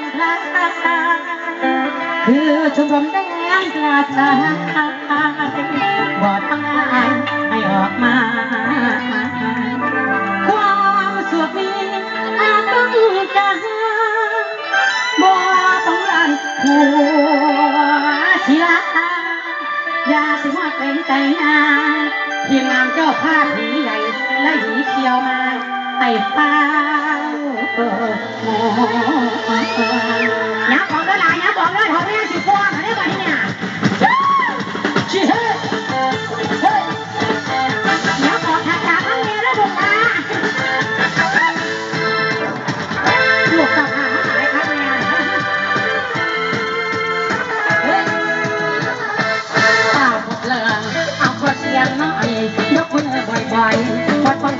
อนคลาคือชมรมแดงกระจายบอดต้องายให้ออกมา ความสุขนี้อาจต้องการบ่ต้องการหัวศิลาอยาสิว่าเป็นใจงานทีมงานเจ้าภาพหีใหญ่และหีเขียวมาให้เฝ้าโอ้ ย่าบอกเลยล่ะอย่าบอกเลยเขาไม่ให้สิฟ้อนเขาได้ป่ะเนี่ยชี้เฮ้เฮ้อย่าบอกถ้าจากทั้งเมียและบุกตาลูกสาวหาหายครับเนี่ยเฮ้ยเอาหมดเลยเอาขอเสียงหน่อยยกมือบ่อยๆขอความชื่น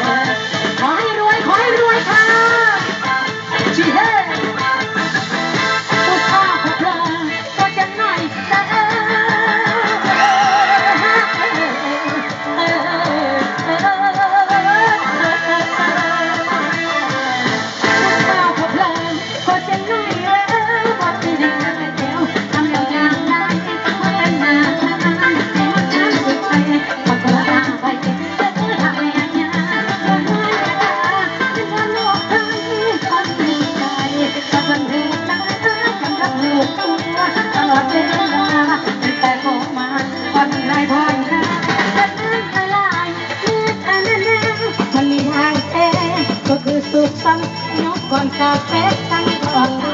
ก็คือสุขสันต์ยกก่อนกาแฟตั้งก่อน